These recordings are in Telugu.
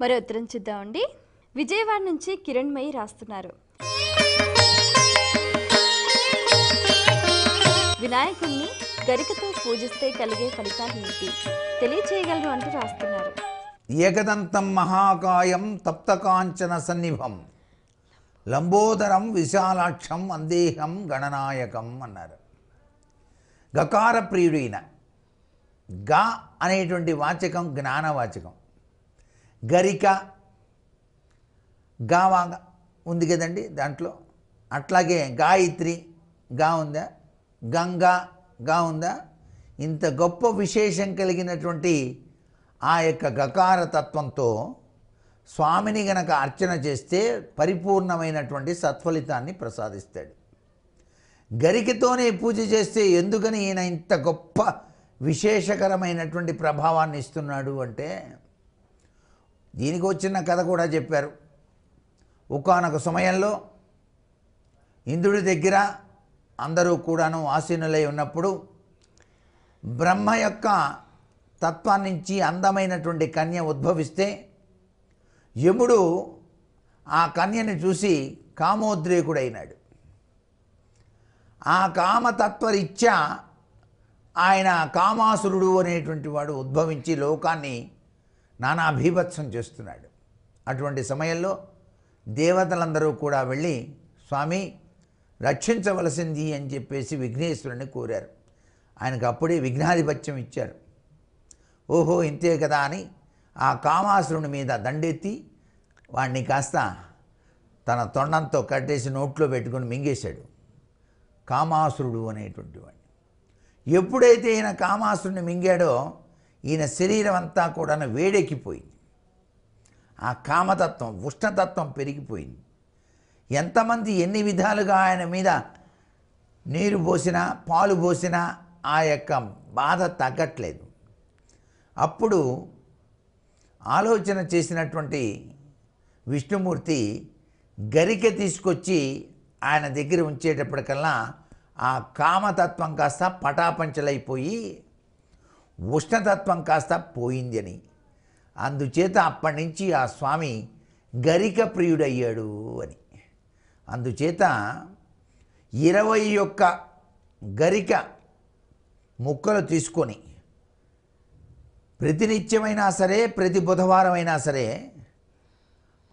మరో ఉత్తరం చూద్దామండి విజయవాడ నుంచి కిరణ్మయి రాస్తున్నారు. వినాయకుణ్ణి గరికతో పూజిస్తే కలిగే ఫలితాలు ఏంటి? తెలియచేయగలరు అంటూ రాస్తున్నారు. ఏకదంతం మహాకాయం తప్తకాంచన సన్నిభం. లంబోదరం విశాలాక్షం అందేహం గణనాయకం అన్నారు. గకార ప్రియుడైన గా అనేటువంటి వాచకం జ్ఞానవాచకం. గరిక గావా ఉంది కదండి దాంట్లో. అట్లాగే గాయత్రి గా ఉందా? గంగా గా ఉందా? ఇంత గొప్ప విశేషం కలిగినటువంటి ఆ యొక్క గకార తత్వంతో స్వామిని గనక అర్చన చేస్తే పరిపూర్ణమైనటువంటి సత్ఫలితాన్ని ప్రసాదిస్తాడు. గరికతోనే పూజ చేస్తే ఎందుకని ఈయన ఇంత గొప్ప విశేషకరమైనటువంటి ప్రభావాన్ని ఇస్తున్నాడు అంటే దీనికి వచ్చిన కథ కూడా చెప్పారు. ఒకానొక సమయంలో ఇంద్రుడి దగ్గర అందరూ కూడాను ఆసీనులై ఉన్నప్పుడు బ్రహ్మ యొక్క తత్వం నుంచి అందమైనటువంటి కన్య ఉద్భవిస్తే యముడు ఆ కన్యని చూసి కామోద్రేకుడైనాడు. ఆ కామతత్వరీత్యా ఆయన కామాసురుడు అనేటువంటి వాడు ఉద్భవించి లోకాన్ని నానాభీభత్సం చేస్తున్నాడు. అటువంటి సమయంలో దేవతలందరూ కూడా వెళ్ళి స్వామి రక్షించవలసింది అని చెప్పేసి విఘ్నేశ్వరుని కోరారు. ఆయనకు అప్పుడే విఘ్నాధిపత్యం ఇచ్చారు. ఓహో ఇంతే కదా అని ఆ కామాసురుని మీద దండెత్తి వాడిని కాస్త తన తొండంతో కట్టేసి నోట్లో పెట్టుకొని మింగేశాడు. కామాసురుడు అనేటువంటి వాడిని ఎప్పుడైతే ఈయన కామాసురుని మింగాడో ఈయన శరీరం అంతా కూడా వేడెక్కిపోయింది. ఆ కామతత్వం ఉష్ణతత్వం పెరిగిపోయింది. ఎంతమంది ఎన్ని విధాలుగా ఆయన మీద నీరు పోసినా పాలు పోసినా ఆ యొక్క బాధ తగ్గట్లేదు. అప్పుడు ఆలోచన చేసినటువంటి విష్ణుమూర్తి గరిక తీసుకొచ్చి ఆయన దగ్గర ఉంచేటప్పటికల్లా ఆ కామతత్వం కాస్త పటాపంచలైపోయి ఉష్ణతత్వం కాస్త పోయింది అని అందుచేత అప్పటి నుంచి ఆ స్వామి గరిక ప్రియుడయ్యాడు అని. అందుచేత ఇరవై ఒక్క గరిక ముక్కలు తీసుకొని ప్రతినిత్యమైనా సరే ప్రతి బుధవారం అయినా సరే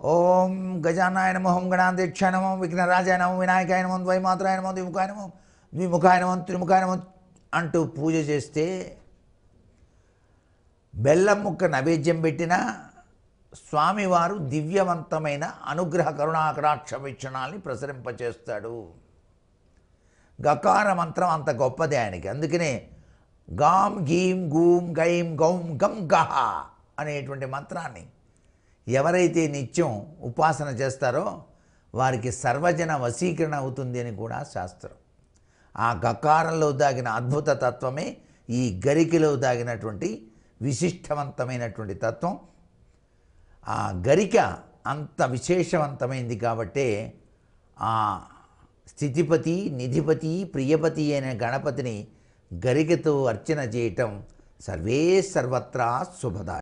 ఓం గజానాయ నమో ఓం గణాంతరిక్షాయ నమో విఘ్నరాజాయ నమో వినాయకాయ ద్వైమాత్రాయ ద్విముఖాయ ద్విముఖాయ త్రిముఖాయ అంటూ పూజ చేస్తే బెల్లం ముక్క నైవేద్యం పెట్టినా స్వామివారు దివ్యవంతమైన అనుగ్రహ కరుణాకటాక్ష వీక్షణాల్ని ప్రసరింపచేస్తాడు. గకార మంత్రం అంత గొప్పది ఆయనకి. అందుకనే గాం గీం గూం గైం గౌం గం గహ అనేటువంటి మంత్రాన్ని ఎవరైతే నిత్యం ఉపాసన చేస్తారో వారికి సర్వజన వశీకరణ అవుతుంది అని కూడా శాస్త్రం. ఆ గకారంలో దాగిన అద్భుత తత్వమే ఈ గరికలో దాగినటువంటి విశిష్టవంతమైనటువంటి తత్వం. ఆ గరిక అంత విశేషవంతమైంది కాబట్టే ఆ స్థితిపతి నిధిపతి ప్రియపతి అయిన గణపతిని గరికతో అర్చన చేయటం సర్వే సర్వత్రా శుభదాయ